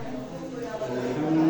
うん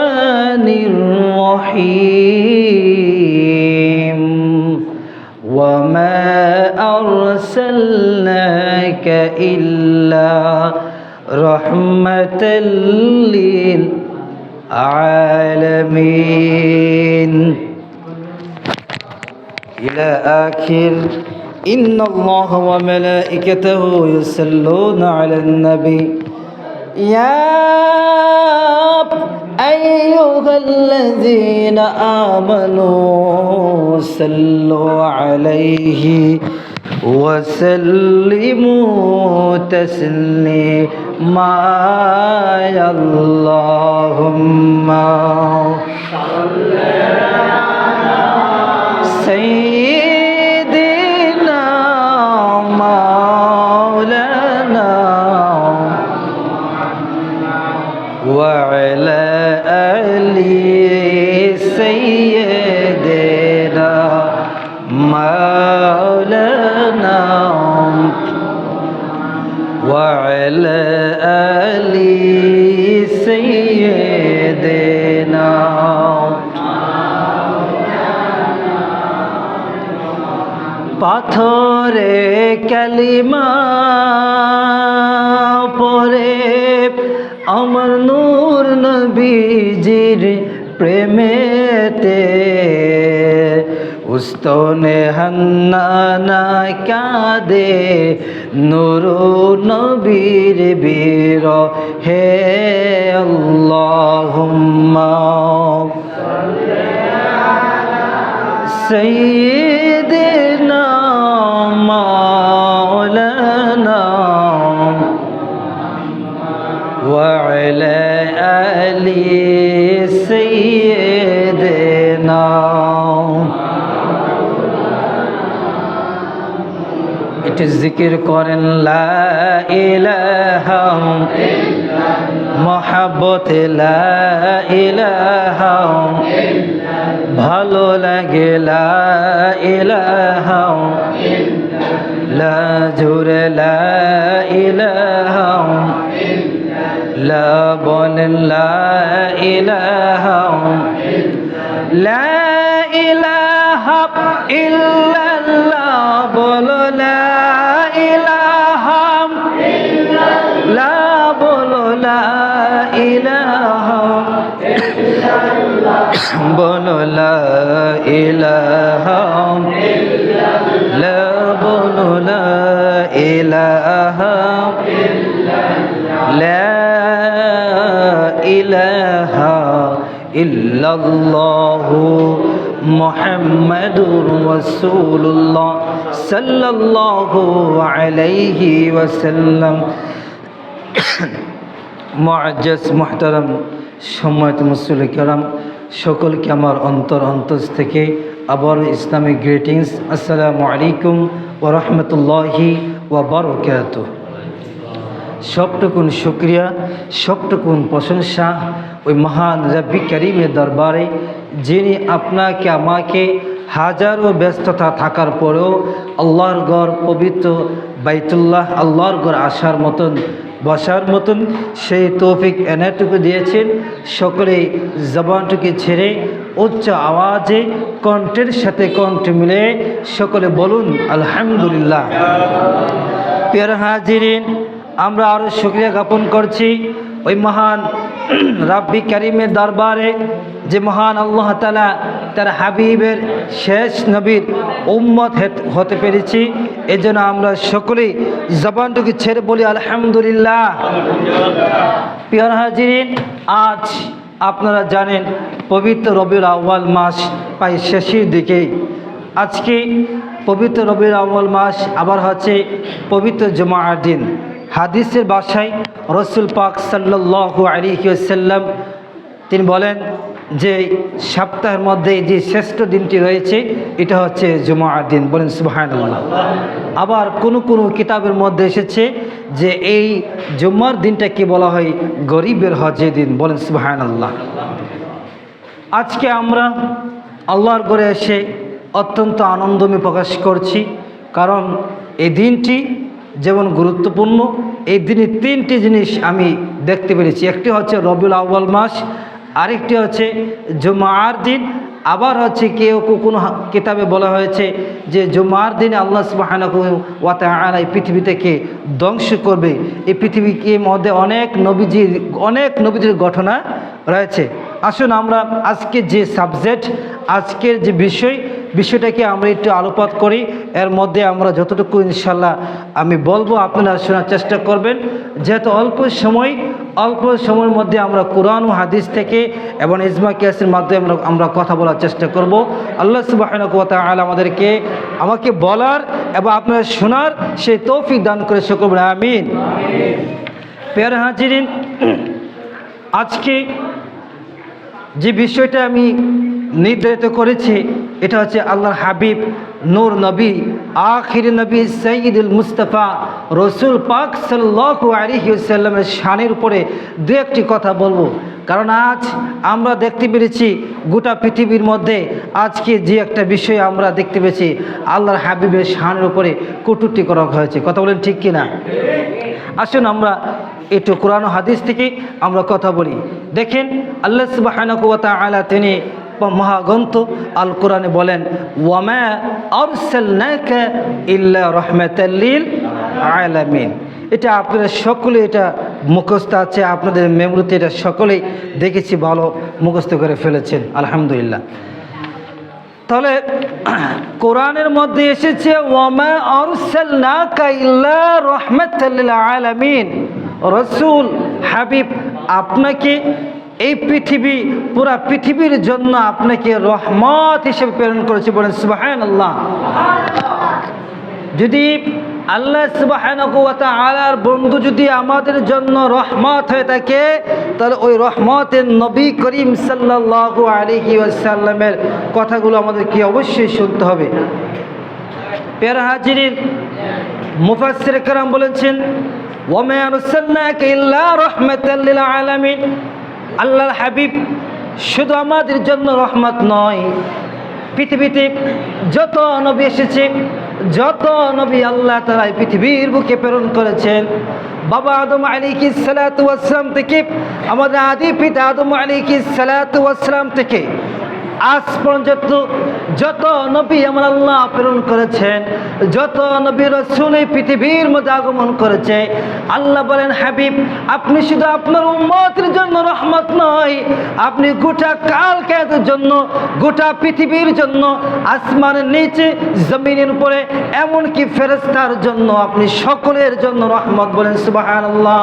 الرحيم وما أرسلناك إلا رحمة للعالمين. إلى آخر. إن الله وملائكته يصلون على النبي. يا أيها الذين آمنوا صلوا عليه وسلموا تسليما يا اللهم. سيدنا وعلى آل سيدنا مولانا وعلى آل سيدنا পাথরে কালিমা গুস্তনে হন্নানা কাঁদে নুরু নবীর বীর। হে আল্লাহুম্মা সৈয়দনা মা জিকির করেন, লা ইলাহা মহাব্বত লা ভালো লাগে, লা ইলাহা লা জুরে, লা ইলাহা লা বলেন, লা লা ইলাহা ইল্লাল্লাহ বলো, লা বলো, লা ইলাহা লা বলো, লা ইলাহা লা ইলাহা ইল্লাল্লাহু মোহাম্মদুর রসুল্লাহ সাল্লাল্লাহু আলাইহি ওয়াসাল্লাম। মুআজ্জাজ, মুহতারাম, সম্মানিত মুসলিম কেরাম সকলকে আমার অন্তর অন্তস থেকে আবার ইসলামিক গ্রিটিংস। আসসালামু আলাইকুম ও রাহমাতুল্লাহি ওয়া বারাকাতুহু। সবটুকুন শুক্রিয়া, সবটুকুন প্রশংসা ওই মহান রব্বি করিমের দরবারে, যিনি আপনাকে, আমাকে হাজারো ব্যস্ততা থাকার পরেও আল্লাহর গড় পবিত্র বাইতুল্লাহ, আল্লাহর গড় আসার মতন বসার মতন সেই তৌফিক এনাটুকু দিয়েছেন। সকলে জবানটুকে ছেড়ে উচ্চ আওয়াজে কণ্ঠের সাথে কণ্ঠ মিলে সকলে বলুন, আলহামদুলিল্লাহ। পেয়ার হাজিরিন, আমরা আরও শুক্রিয়া জ্ঞাপন করছি। ওই মহান রাব্বি করিমের দরবারে যে মহান আল্লাহ তালা তার হাবিবের শেষ নবীর উম্মত হেত- পেরেছি। এজন্য আমরা সকলেই জবানটুকু ছেড়ে বলি, আলহামদুলিল্লাহ। পিয়ার হাজিরিন, আজ আপনারা জানেন, পবিত্র রবির আউ্বাল মাস প্রায় শেষের দিকেই আজকে পবিত্র রবির আউ্বাল মাস আবার হচ্ছে পবিত্র জমাআর দিন। হাদিসের বাসায় রসুল পাক সাল্লাল্লাহু আলাইহি ওয়াসাল্লাম, তিনি বলেন যে সপ্তাহের মধ্যে যে শ্রেষ্ঠ দিনটি রয়েছে, এটা হচ্ছে জুমার দিন। বলেন সুবহানাল্লাহ। আবার কোন কোন কিতাবের মধ্যে এসেছে যে এই জুম্মার দিনটাকে বলা হয় গরিবের হজের দিন। বলেন সুবহানাল্লাহ। আজকে আমরা আল্লাহর ঘরে এসে অত্যন্ত আনন্দমে প্রকাশ করছি, কারণ এই দিনটি যেমন গুরুত্বপূর্ণ, এই দিনে তিনটি জিনিস আমি দেখতে পেরেছি। একটি হচ্ছে রবিউল আউ্বাল মাস, আরেকটি হচ্ছে জুমার দিন। আবার হচ্ছে কেউ কোনো কিতাবে বলা হয়েছে যে জুমার দিনে আল্লাহ সুবাহানকু ওয়াতা এই পৃথিবী থেকে ধ্বংস করবে। এই পৃথিবীকে মধ্যে অনেক নবীজির অনেক নবীজির ঘটনা রয়েছে। আসুন আমরা আজকে যে সাবজেক্ট আজকের যে বিষয় বিষয়টাকে আমরা একটু আলোপাত করি। এর মধ্যে আমরা যতটুকু ইনশাল্লাহ আমি বলব, আপনারা শোনার চেষ্টা করবেন। যেহেতু অল্প সময়, অল্প সময়ের মধ্যে আমরা কোরআন ও হাদিস থেকে এবং ইজমা কিয়াসের মাধ্যমে আমরা আমরা কথা বলার চেষ্টা করব। আল্লাহ সুবাহ আমাদেরকে আমাকে বলার এবং আপনারা শোনার সেই তৌফিক দান করে, সকল আমিন। পেয়ার হাজিরিন, আজকে যে বিষয়টা আমি নির্ধারিত করেছি এটা হচ্ছে আল্লাহর হাবিব, নূর নবী, আখির নবী সঈদুল মুস্তফা, রসুল পাক সাল্লাহু আলিহাল্লামের শানের উপরে দু একটি কথা বলব। কারণ আজ আমরা দেখতে পেরেছি গোটা পৃথিবীর মধ্যে আজকে যে একটা বিষয় আমরা দেখতে পেয়েছি, আল্লাহর হাবিবের শানের উপরে কটূক্তি করা হয়েছে। কথা বলেন ঠিক কিনা? আসুন আমরা একটু কোরআন হাদিস থেকে আমরা কথা বলি। দেখেন, আল্লাহ আলা তিনি মহাগ্রন্থ আল কোরআনে বলেন ইল্লা আলামিন। এটা আপনারা সকলে এটা মুখস্থ আছে, আপনাদের মেমরিতে এটা সকলেই দেখেছি, ভালো মুখস্থ করে ফেলেছেন, আলহামদুলিল্লাহ। তাহলে, কোরআনের মধ্যে এসেছে ইল্লা রসুল, হাবিব, আপনাকে এই পৃথিবী, পুরা পৃথিবীর জন্য আপনাকে রহমত হিসেবে প্রেরণ করেছে বলেন সুবাহান আল্লাহ যদি আল্লাহ সুবাহানকালার বন্ধু যদি আমাদের জন্য রহমত হয়ে থাকে, তাহলে ওই রহমতের নবী করিম সাল্লু আলী সাল্লামের কথাগুলো আমাদেরকে অবশ্যই শুনতে হবে। পেয়ারা হাজির মুফাসির কারাম বলেছেন ওমে আনুসাল্লাহ ইল্লা আলমিন। আল্লাহর হাবিব শুধু আমাদের জন্য রহমত নয়। পৃথিবীতে যত নবী এসেছে, যত নবী আল্লাহ তারা পৃথিবীর বুকে প্রেরণ করেছেন। বাবা আদম আলী কি সালাতাম থেকে, আমাদের আদি পিতা আদম আলী কি সালাতাম থেকে আজ পর্যন্ত যত নবী আমার আল্লাহ প্রেরণ করেছেন, যত নবী এই পৃথিবীর মধ্যে আগমন করেছে, আল্লাহ বলেন, হাবিব, আপনি শুধু আপনার উম্মতের জন্য রহমত নয়, আপনি গোটা কাল জন্য, গোটা পৃথিবীর জন্য, আসমানের নিচে, জমিনের উপরে, এমনকি ফেরেস্তার জন্য আপনি সকলের জন্য রহমত বলেন সুবাহান আল্লাহ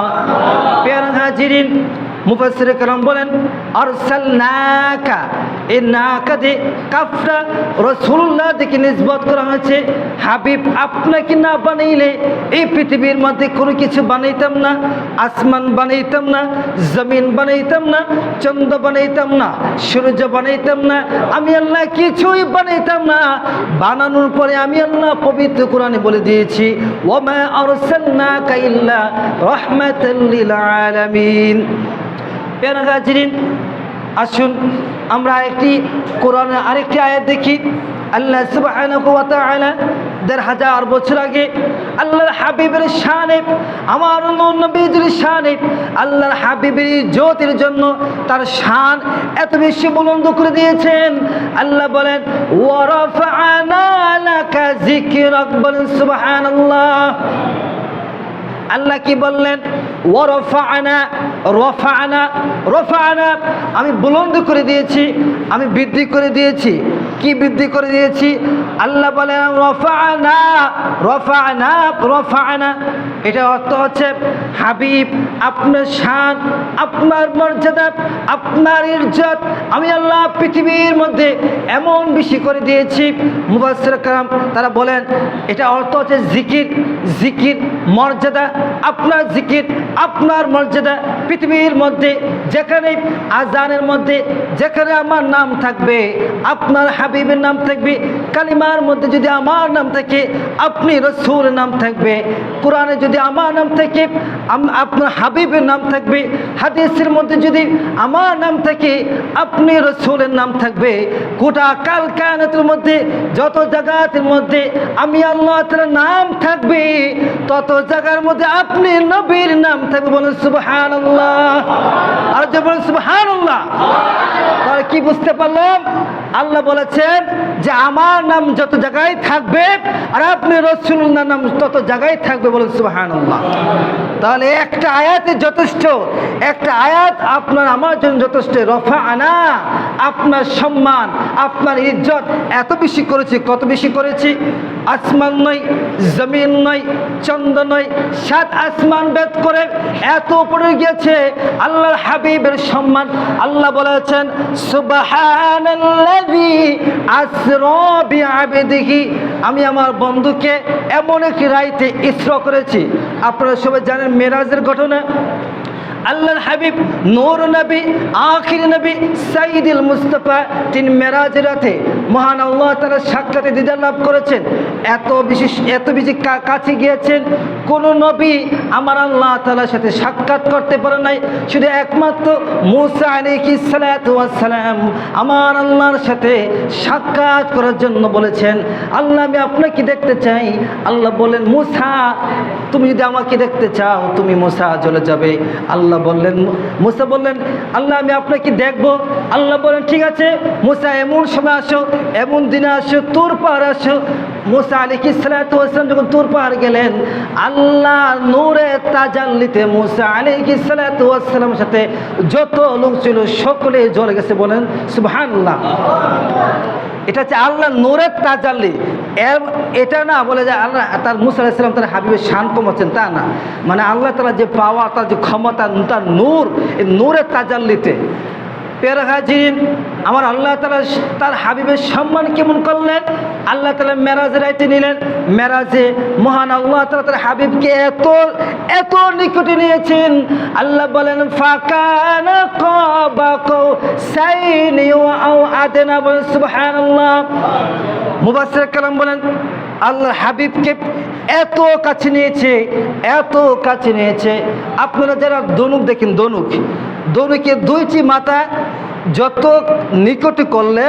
পেয়ার হাজিরিন মুফাসির কালাম বলেন, আরসালনাকা এই নাকাদে কাফরা রসুল্লাহ দিকে নিসবত করা হয়েছে, হাবিব আপনাকে না বানাইলে এই পৃথিবীর মধ্যে কোনো কিছু বানাইতাম না, আসমান বানাইতাম না, জমিন বানাইতাম না, চন্দ্র বানাইতাম না, সূর্য বানাইতাম না, আমি আল্লাহ কিছুই বানাইতাম না। বানানোর পরে আমি আল্লাহ পবিত্র কোরআনে বলে দিয়েছি ওমা আরসালনাকা ইল্লা রাহমাতাল লিল আলামিন। প্যারা আসুন আমরা একটি কোরআনের আরেকটি আয়াত দেখি। আল্লাহ তাআলা দেড় হাজার বছর আগে আল্লাহর হাবিবের শানে, আমার নবীজির শানে আল্লাহর হাবিবের জ্যোতির জন্য তার শান এত বেশি বুলন্দ করে দিয়েছেন। আল্লাহ বলেন লাকা যিকরাক বলেন সুবহানাল্লাহ। আল্লাহ কি বললেন? ওরফানা রফানা রফানা আমি বুলন্দ করে দিয়েছি, আমি বৃদ্ধি করে দিয়েছি। কি বৃদ্ধি করে দিয়েছি? আল্লাহ বলেন রফানা রফানা রফানা এটা অর্থ হচ্ছে, হাবিব, আপনার শান, আপনার মর্যাদা, আপনার ইজ্জত, আমি আল্লাহ পৃথিবীর মধ্যে এমন বেশি করে দিয়েছি। মুবাসির কালাম তারা বলেন, এটা অর্থ হচ্ছে জিকির জিকির, মর্যাদা আপনার জিকির, আপনার মর্যাদা পৃথিবীর মধ্যে, যেখানে আজানের মধ্যে, যেখানে আমার নাম থাকবে, আপনার হাবিবের নাম থাকবে, কালিমার মধ্যে যদি আমার নাম থাকে, আপনি রসুর নাম থাকবে, কোরআনে যদি আমার নাম থাকে আপনার হাবিবের নাম থাকবে, হাদিসের মধ্যে যদি আমার নাম থাকে, আপনি রসুলের নাম থাকবে, গোটা কাল কায়নাতের মধ্যে, যত জায়গাতের মধ্যে, আমি আল্লাহ নাম থাকবে, তত জায়গার মধ্যে আপনি নবীর নাম থাকবে বলেন সুবহান আর যে বলেন সুবহান তাহলে কি বুঝতে পারলাম? আল্লাহ বলেছেন যে আমার নাম যত জায়গায় থাকবে আর আপনি রসুল্লাহ নাম তত জায়গায় থাকবে বলেন সুবহান তাহলে একটা আয়াতে যথেষ্ট, একটা আয়াত আপনার আমার জন্য যথেষ্ট। রফা আনা আপনার সম্মান, আপনার ইজ্জত এত বেশি করেছি, কত বেশি করেছি? আসমান নয়, জমিন নয়, চন্দ্র নয় সাত আসমান বেদ করে এত উপরে গিয়েছে আল্লাহর হাবিবের সম্মান। আল্লাহ বলেছেন, সুবহানাল্লাযী আসরা বিআবদিহি। আমি আমার বন্ধুকে এমন এক রাইতে ইসরা করেছি। আপনারা সবাই জানেন মেরাজের ঘটনা। আল্লাহর হাবিব নূর নবী, আখির নবী সাইদুল মুস্তফা, তিনি মেরাজের রাতে মহান আল্লাহ তারা সাক্ষাতে দিদার লাভ করেছেন। এত বিশেষ, এত বেশি কাছে গিয়েছেন। কোন নবী আমার আল্লাহ তালার সাথে সাক্ষাৎ করতে পারে নাই। শুধু একমাত্র মুসা আমার আল্লাহর সাথে সাক্ষাৎ করার জন্য বলেছেন, আল্লাহ, আমি আপনাকে দেখতে চাই। আল্লাহ বলেন মুসা, তুমি যদি আমাকে দেখতে চাও, তুমি মুসা চলে যাবে। আল্লাহ বললেন, মুসা বললেন, আল্লাহ, আমি আপনাকে দেখব। আল্লাহ বলেন ঠিক আছে, মুসা, এমন সময় আসো এমন দিনে আসো, তোর পাহাড় আসো। মুসা আলী কিসালাম যখন তোর পাহাড় গেলেন আল্লাহ নূরে তাজাল্লিতে মুসা আলী কিসালামের সাথে যত লোক ছিল, সকলে জ্বলে গেছে, বলেন সুবহানাল্লাহ। এটা হচ্ছে আল্লাহ নূরের তাজাল্লি। এটা না বলে যে আল্লাহ, তার মুসা আলাইসালাম তার হাবিবের শান কমাচ্ছেন তা না। মানে আল্লাহ তালা যে পাওয়া তার যে ক্ষমতা, তার নূর, এই নূরের তাজাল্লিতে। পের হাজির আমার আল্লাহ তালা তার হাবিবের সম্মান কেমন করলেন? আল্লাহ তালা মেরাজের রাইতে নিলেন। মেরাজে মহান আল্লাহ তালা তার হাবিবকে এত এত নিকটে নিয়েছেন। আল্লাহ বলেন, ফাকানা কাবা কৌ সাইনি ওয়া আদেনা। বলেন মুবাসসির কালাম বলেন আল্লাহ হাবিবকে এত কাছে নিয়েছে, এত কাছে নিয়েছে। আপনারা যারা দনুক দেখেন, দনুক। দনুকের দুইটি মাথা যত নিকটে করলে,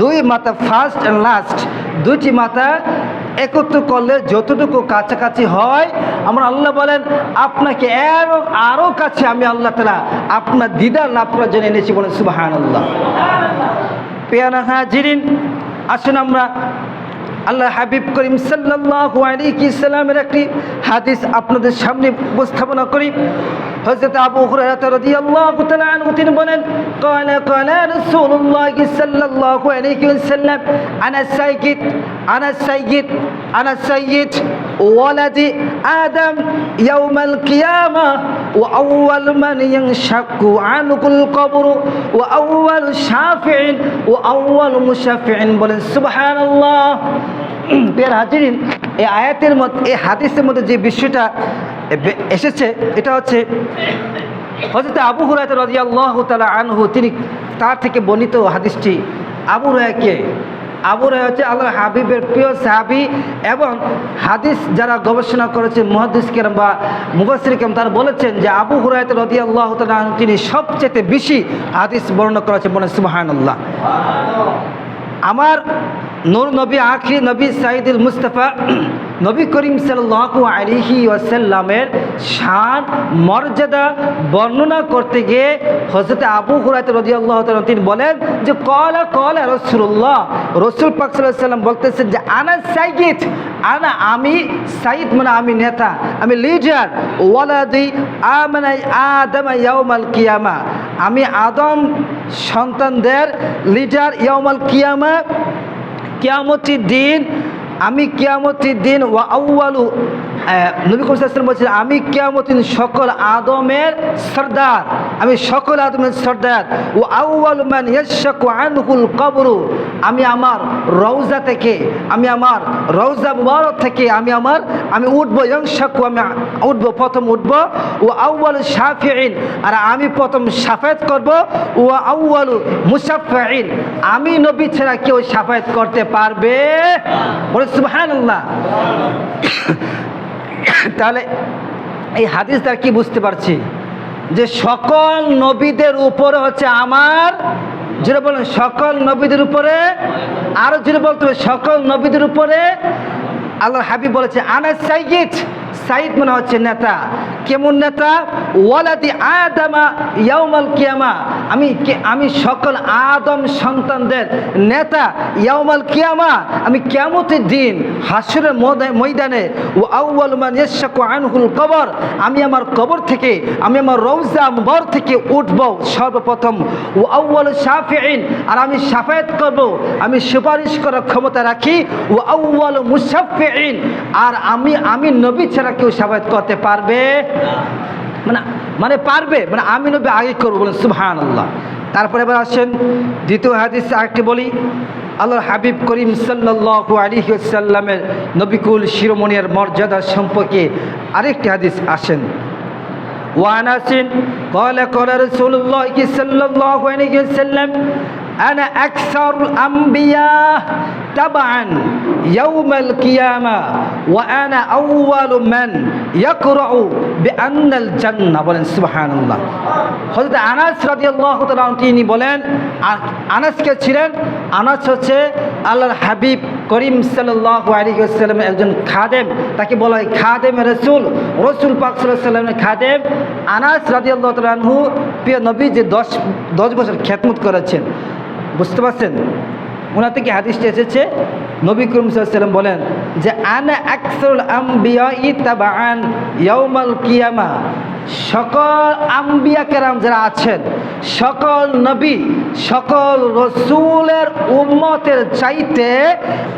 দুই মাথা ফার্স্ট অ্যান্ড লাস্ট দুইটি মাথা একত্র করলে যতটুকু কাছাকাছি হয়, আমরা আল্লাহ বলেন, আপনাকে আরও আরও কাছে আমি আল্লাহ তালা আপনার দিদার করার জন্য এনেছি বলেন সুবাহান আল্লাহ পেয়ানা হাজিরিন, আসুন আমরা আল্লাহ হাবিব করিম সাল্লাল্লাহু আলাইহি সাল্লামের একটি হাদিস আপনাদের সামনে উপস্থাপনা করি হযরত আবু হুরায়রা রাদিয়াল্লাহু তাআলা আনহু তিনি বলেন قال قال رسول الله صلى الله عليه وسلم انا আনা আনা আদম আউয়াল আয়াতের মধ্যে এই হাদিসের মধ্যে যে বিষয়টা এসেছে, এটা হচ্ছে হজরত আবু হুরায়ত রাদিয়াল্লাহু তাআলা আনহু, তিনি তার থেকে বর্ণিত হাদিসটি। আবু রায়কে আবু রায় হচ্ছে আল্লাহ হাবিবের প্রিয় সাহাবি এবং হাদিস যারা গবেষণা করেছে মহাদিস কেরাম বা মুবাসির কেরাম, তারা বলেছেন যে আবু হুরায়ত রদি আল্লাহ তিনি সবচেয়ে বেশি হাদিস বর্ণনা করেছেন বলেন সুবাহান আমার নূর নবী আখরি নবী সাইদুল মুস্তফা নবী করিম সাল্লাল্লাহু আলাইহি ওয়াসাল্লামের শান, মর্যাদা বর্ণনা করতে গিয়ে হযরত আবু হুরায়রা রাদিয়াল্লাহু তাআলা তিনি বলেন যে, কলা কলা রাসূলুল্লাহ। রাসূল পাক সাল্লাল্লাহু আলাইহি ওয়াসাল্লাম বলতেছেন যে, আনা সাইয়্যিদ। আনা, আমি সাইদ মানে আমি নেতা, আমি লিডার। ওয়ালাদি আমানা আদম কিয়ামা। আমি আদম সন্তানদের লিডার ইয়াউমাল কিয়ামা। কিয়ামতির দিন আমি কিয়ামতির দিন ওয়া আউয়ালু আহ, নবী করিম বলছেন আমি কিয়ামতির দিন সকল আদমের সর্দার আমি সকল আদমের সর্দার ও আউয়াল ম্যান ইয়াশাকু কবরু আমি আমার রওজা থেকে আমি আমার রওজা মুবারক থেকে আমি আমার আমি উঠবো ইয়াশাকু আমি উঠবো প্রথম উঠবো ও আউয়াল শাফিঈন আর আমি প্রথম সাফায়াত করব ও আউয়াল মুসাফফিঈন আমি নবী ছাড়া কেউ সাফায়াত করতে পারবে? বলে তাহলে এই হাদিস দ্বারা কি বুঝতে পারছি? যে সকল নবীদের উপরে হচ্ছে আমার যেটা বলেন, সকল নবীদের উপরে, আরও যেটা বলতে হবে, সকল নবীদের উপরে আল্লাহ হাবিব বলেছে আনা সাইয়িদ সাইদ মানে হচ্ছে নেতা। কেমন নেতা? ওয়ালাদি আদামা ইয়াউমাল কিয়ামা। আমি আমি সকল আদম সন্তানদের নেতা ইয়াউমাল কিয়ামা। আমি কিয়ামতের দিন হাসরের ময়দা- ময়দানে ও আউয়াল মান ইয়াশাকু আনহুল কবর। আমি আমার কবর থেকে, আমি আমার রৌজা মুবার থেকে উঠব সর্বপ্রথম। ও আউয়াল শাফিঈন। আর আমি সাফায়াত করব। আমি সুপারিশ করার ক্ষমতা রাখি। ও আউয়াল মুসাফিঈন আর আমি আমি নবী কেউ সাফায়াত করতে পারবে মানে মানে পারবে মানে আমি নবী আগে করবো বলেন সুবহান আল্লাহ তারপরে এবার আসেন দ্বিতীয় হাদিস আরেকটি বলি আল্লাহর হাবিব করিম সাল্লাল্লাহু আলাইহি ওয়াসাল্লামের নবিকুল শিরোমণির মর্যাদা সম্পর্কে আরেকটি হাদিস আসেন وعناس قال قال رسول الله صلى الله عليه وسلم أنا أكثر الأنبياء تبعا يوم القيامة وأنا أول من يقرأ بأن الجنة বলেন সুবহান আল্লাহ হজরত আনাস রাদিয়াল্লাহু তাআলা আনহু তিনি বলেন আ- আনাস কে ছিলেন আনাস হচ্ছে আল্লাহর হাবিব করিম সাল্লাল্লাহু আলাইহি ওয়াসাল্লামের একজন খাদেম তাকে বলা হয় খাদেম রাসূল রাসূল পাক সাল্লাল্লাহু আলাইহি ওয়াসাল্লামের খাদেম আনাস রাদিয়াল্লাহু তাআলা আনহু প্রিয় নবী যে দশ দশ বছর খ্যাতমত করেছেন বুঝতে পারছেন? ওনার থেকে হাদিসটা এসেছে, নবী করিম সাল্লাম বলেন যে, আনা আকসরুল আম্বিয়া ইতাবান ইয়াউমাল কিয়ামা। সকল আম্বিয়া কেরাম যারা আছেন, সকল নবী, সকল রসুলের উম্মতের চাইতে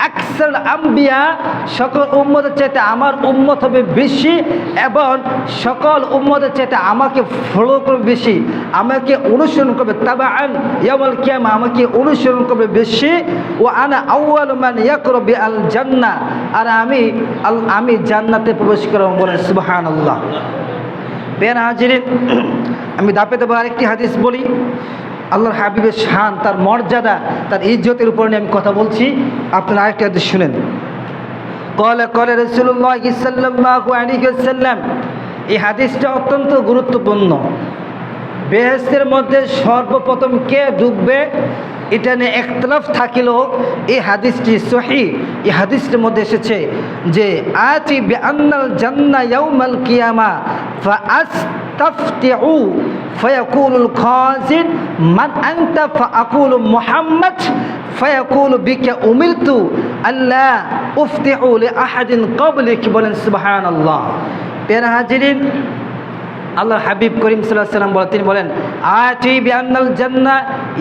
আকসর আম্বিয়া সকল উম্মতের চাইতে আমার উম্মত হবে বেশি এবং সকল উম্মতের চাইতে আমাকে ফলো করবে বেশি, আমাকে অনুসরণ করবে তবে আন আমাকে অনুসরণ করবে বেশি। ও আনা আউয়াল মান ইয়াকরবি আল জান্নাহ, আর আমি আমি জান্নাতে প্রবেশ করব বলেন সুবহানাল্লাহ। বেন হাজিরে আমি দাপে দেবো আরেকটি হাদিস বলি। আল্লাহর হাবিবের শান, তার মর্যাদা, তার ইজ্জতের উপর নিয়ে আমি কথা বলছি। আপনারা আরেকটি হাদিস শুনেন। কল, কলে রসুল্লাহ ইসাল্লাহ আলী সাল্লাম এই হাদিসটা অত্যন্ত গুরুত্বপূর্ণ। বেহেস্তের মধ্যে সর্বপ্রথম কে ডুববে? এটা নিয়ে একতলাফ থাকিলেও এই হাদিসটি সহি। এই হাদিসটির মধ্যে এসেছে যে, আতি বিআন্নাল জান্না কিয়ামা ফাআস্তাফতিউ ফায়াকুলুল খাজিন মান আনতা ফাআকুলু মুহাম্মদ, ফায়াকুলু বিকা উমিরতু আল্লাহ উফতিহু লিআহাদিন ক্বাবলিক, বলেন সুবহানাল্লাহ। পেরা হাজিরিন আল্লাহ হাবিব করিম সাল্লাম বলে, তিনি বলেন আতি বিআন্নাল জান্না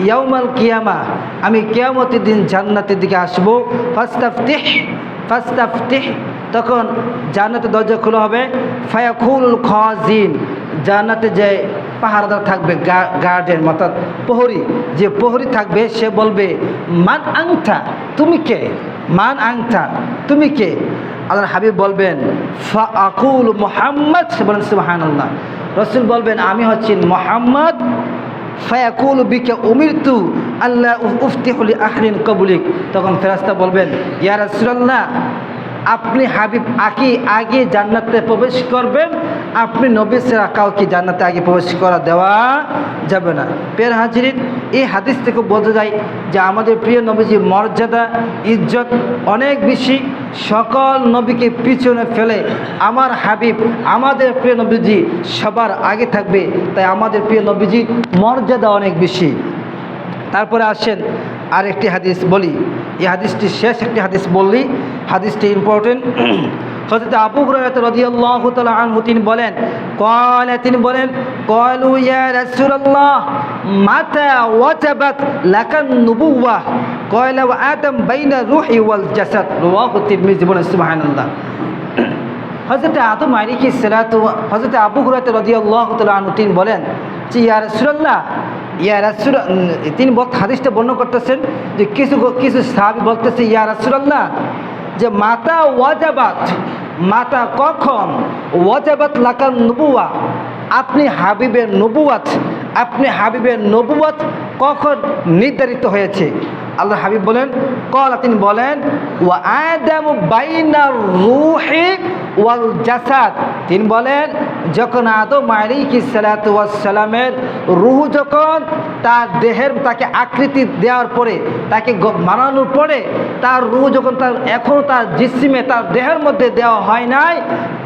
ইয়াউমাল কিয়ামা। আমি কিয়ামতের দিন জান্নাতের দিকে আসব। ফাস্তাফতিহ ফাস্তাফতিহ। তখন জান্নাতের দরজা খোলা হবে। ফায়াকুল খাজিন। জান্নাতে যে পাহারাদার থাকবে গার্ডেন অর্থাৎ প্রহরী, যে প্রহরী থাকবে, সে বলবে, মান আংথা তুমি কে? মান আংথা তুমি কে? আল্লাহ হাবিব বলবেন ফা আকুল মোহাম্মদ বলেন সুবাহান্লাহ রসুল বলবেন, আমি হচ্ছি মোহাম্মদ। ফায়াকুল বিকে উমিরতু আল্লাহ উফতিহলি আহরিন কবুলিক। তখন ফেরাস্তা বলবেন, ইয়া রাসূলুল্লাহ আপনি হাবিব আকি আগে জান্নাতে প্রবেশ করবেন, আপনি নবী সেরা কাউকে জান্নাতে আগে প্রবেশ করা দেওয়া যাবে না। পের হাজিরিন, এই হাদিস থেকে বোঝা যায় যে আমাদের প্রিয় নবীজির মর্যাদা, ইজ্জত অনেক বেশি। সকল নবীকে পিছনে ফেলে আমার হাবিব, আমাদের প্রিয় নবীজি সবার আগে থাকবে, তাই আমাদের প্রিয় নবীজির মর্যাদা অনেক বেশি। তারপরে আসেন আরেকটি হাদিস বলি। এই হাদিসটি শেষ একটি হাদিস বললি হাদিসটি ইম্পর্টেন্ট হজরত আবু হুরায়রা রাদিয়াল্লাহু তাআলা আনহু তিনি বলেন قال তিনি বলেন قالوا يا رسول الله متى وجبت لك النبوة قال وآدم بين الروح والجسد رواه الترمذي বলেন সুবহানাল্লাহ হজরত আদম আলিকি সালাত হজরত আবু হুরায়রা রাদিয়াল্লাহু তাআলা আনহু তিনি বলেন যে ইয়া রাসূলুল্লাহ ইয়া রাসুল তিনি হাদিসটা বর্ণ করতেছেন যে কিছু কিছু সাহাবি বলতেছে, ইয়া রাসুলাল্লাহ, যে মাতা ওয়াজাবাত মাতা কখন ওয়াজাবাত লাকান নবুয়া আপনি হাবিবের নবুয়াত আপনি হাবিবের নবুয়াত কখন নির্ধারিত হয়েছে? আল্লাহ হাবিব বলেন কলা তিনি বলেন ও আদাম বাইনা রুহি ওয়াল জাসাদ। তিনি বলেন, যখন আদম আলিকি সালাতামের রুহু যখন তার দেহের তাকে আকৃতি দেওয়ার পরে, তাকে মানানোর পরে, তার রুহু যখন তার এখনও তার জিসিমে, তার দেহের মধ্যে দেওয়া হয় নাই,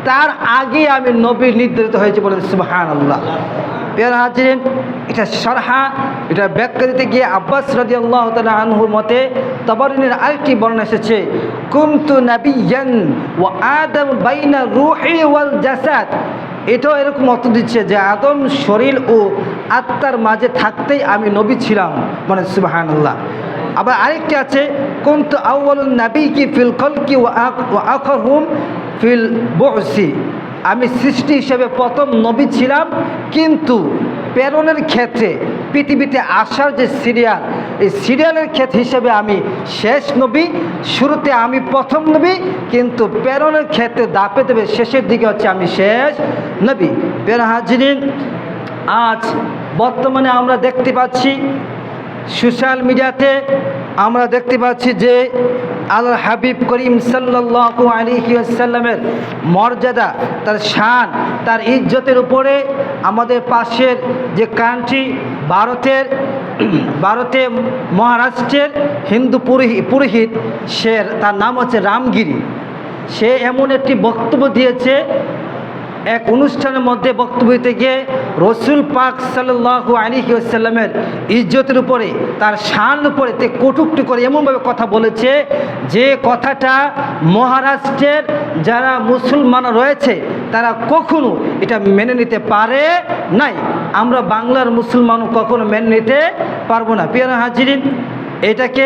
তার আগে আমি নবী নির্ধারিত হয়েছে বলেন সুবাহান আল্লাহ পেয়ার হাজিরেন, এটা সরহা, এটা ব্যাখ্যা দিতে গিয়ে আব্বাস রাজি আল্লাহ আনহুর মতে তবরিনের আরেকটি বর্ণনা এসেছে কুমতু ও আদম ওয়াল জাসাদ। এটাও এরকম অর্থ দিচ্ছে যে আদম শরীর ও আত্মার মাঝে থাকতেই আমি নবী ছিলাম মানে সুবাহান আল্লাহ আবার আরেকটি আছে কুমতু আউ্বালুন নাবি কি ফিল কলকি ও আখর হুম ফিল বসি। আমি সৃষ্টি হিসেবে প্রথম নবী ছিলাম, কিন্তু প্রেরণের ক্ষেত্রে, পৃথিবীতে আসার যে সিরিয়াল, এই সিরিয়ালের ক্ষেত্রে হিসেবে আমি শেষ নবী, শুরুতে আমি প্রথম নবী, কিন্তু প্রেরণের ক্ষেত্রে দাপে দেবে শেষের দিকে হচ্ছে আমি শেষ নবী। পের হাজিরিন, আজ বর্তমানে আমরা দেখতে পাচ্ছি, সোশ্যাল মিডিয়াতে আমরা দেখতে পাচ্ছি যে আল্লাহ হাবিব করিম সাল্লাল্লাহু আলাইহি ওয়াসাল্লামের মর্যাদা, তার শান, তার ইজ্জতের উপরে আমাদের পাশের যে কান্ট্রি ভারতের, ভারতে মহারাষ্ট্রের হিন্দু পুরোহিত পুরোহিত, সে, তার নাম হচ্ছে রামগিরি। সে এমন একটি বক্তব্য দিয়েছে এক অনুষ্ঠানের মধ্যে বক্তব্য গিয়ে রসুল পাক সাল্লাহু আলী আসাল্লামের ইজ্জতের উপরে, তার শান উপরে তে কটুক্তি করে এমনভাবে কথা বলেছে যে কথাটা মহারাষ্ট্রের যারা মুসলমান রয়েছে, তারা কখনো এটা মেনে নিতে পারে নাই। আমরা বাংলার মুসলমানও কখনো মেনে নিতে পারব না। পিয়ারা হাজিরিন, এটাকে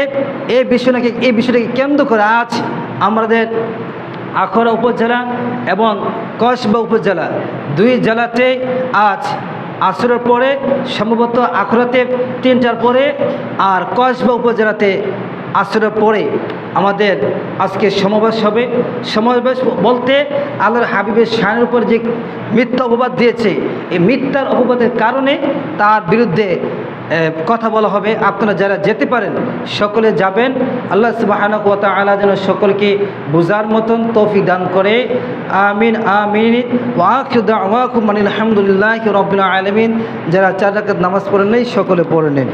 এই বিষয়টাকে এই বিষয়টাকে কেন্দ্র করে আজ আমাদের আখড়া উপজেলা এবং কসবা উপজেলা। দুই জেলাতে আজ আসরের পরে, সম্ভবত আখড়াতে তিনটার পরে আর কসবা উপজেলাতে আসরের পরে আমাদের আজকে সমাবেশ হবে। সমাবেশ বলতে আল্লাহর হাবিবের শানের উপর যে মিথ্যা অপবাদ দিয়েছে, এই মিথ্যার অপবাদের কারণে তার বিরুদ্ধে কথা বলা হবে। আপনারা যারা যেতে পারেন, সকলে যাবেন। আল্লাহ সুবাহানক ওয়া তালা যেন সকলকে বোঝার মতন তৌফিক দান করে। আমিন আমিন। আলহামদুলিল্লাহ রবিন আলমিন। যারা চার নামাজ পড়েন নেই, সকলে পড়ে নেন।